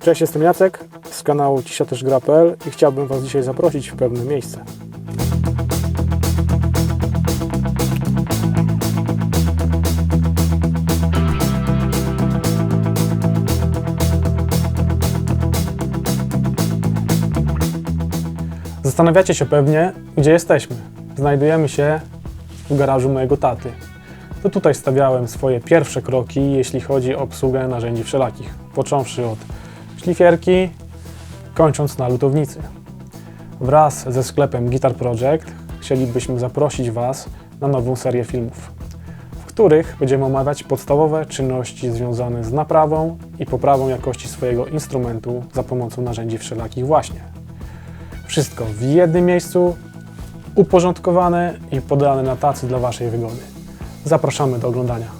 Cześć, jestem Jacek z kanału Cisza też gra.pl i chciałbym Was dzisiaj zaprosić w pewne miejsce. Zastanawiacie się pewnie, gdzie jesteśmy. Znajdujemy się w garażu mojego taty. To tutaj stawiałem swoje pierwsze kroki, jeśli chodzi o obsługę narzędzi wszelakich, począwszy od szlifierki, kończąc na lutownicy. Wraz ze sklepem Guitar Project chcielibyśmy zaprosić Was na nową serię filmów, w których będziemy omawiać podstawowe czynności związane z naprawą i poprawą jakości swojego instrumentu za pomocą narzędzi wszelakich właśnie. Wszystko w jednym miejscu, uporządkowane i podane na tacy dla Waszej wygody. Zapraszamy do oglądania.